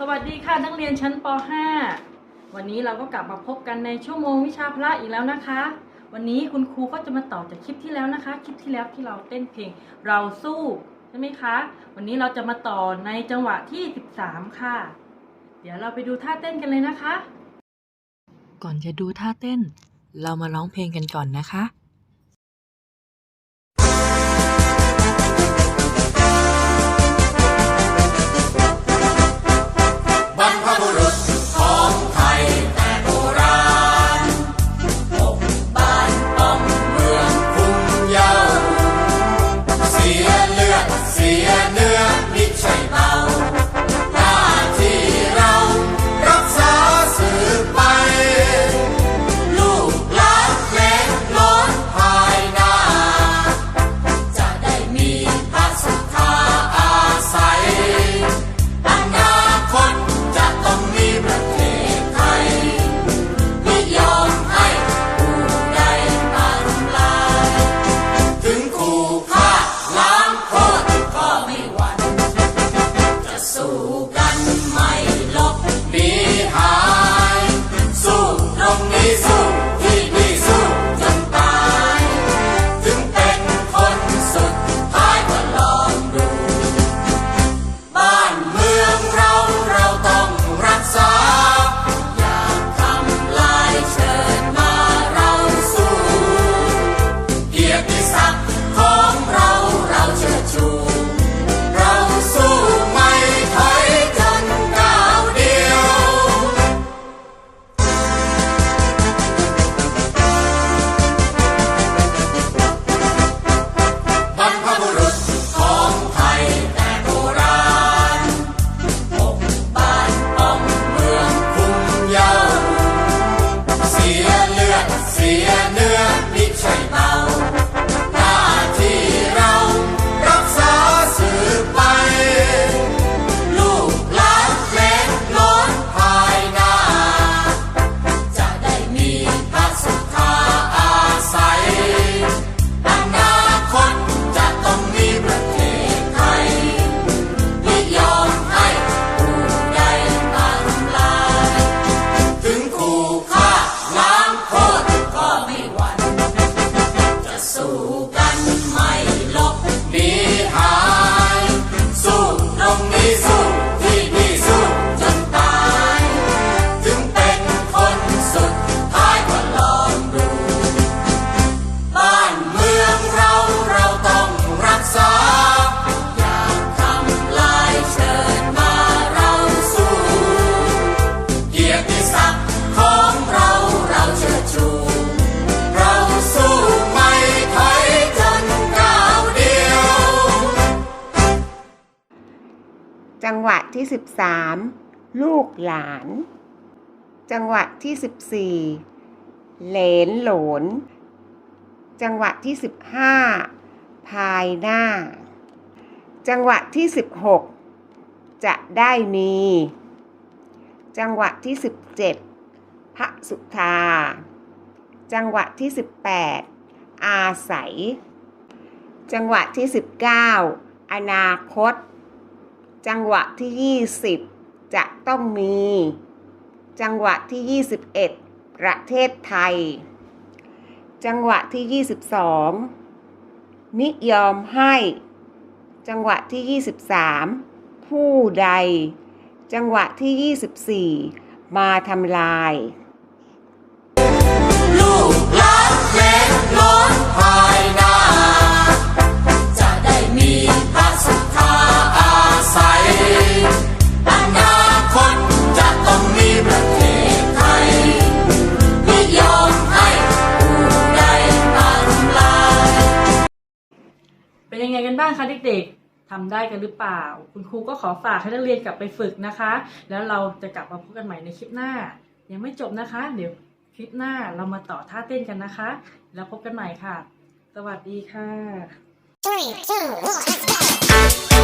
สวัสดีค่ะนักเรียนชั้นป .5 วันนี้เราก็กลับมาพบกันในชั่วโมงวิชาพละอีกแล้วนะคะ วันนี้คุณครูก็จะมาต่อจากคลิปที่แล้วนะคะ คลิปที่แล้วที่เราเต้นเพลงเราสู้ใช่ไหมคะ วันนี้เราจะมาต่อในจังหวะที่ 13 ค่ะ เดี๋ยวเราไปดูท่าเต้นกันเลยนะคะ ก่อนจะดูท่าเต้น เรามาร้องเพลงกันก่อนนะคะ จังหวะที่ 13 ลูกหลาน จังหวะที่ 14 เหลนหลน จังหวะที่ 15 ภายหน้า จังหวะที่ 16 จะได้มี จังหวะที่ 17 พระสุธา จังหวะที่ 18 อาศัย จังหวะที่ 19 อนาคต จังหวะที่ 20 จะต้องมี จังหวะที่ 21 ประเทศไทย จังหวะที่ 22 นิยอมให้ จังหวะที่ 23 ผู้ใด จังหวะที่ 24 มาทำลาย ลูกหลานเล็กล้นภายหน้ บ้างคะเด็กๆทำได้กันหรือเปล่า คุณครูก็ขอฝากให้นักเรียนกลับไปฝึกนะคะ แล้วเราจะกลับมาพบกันใหม่ในคลิปหน้า ยังไม่จบนะคะ เดี๋ยวคลิปหน้าเรามาต่อท่าเต้นกันนะคะ แล้วพบกันใหม่ค่ะ สวัสดีค่ะ Three, two, one, let's go.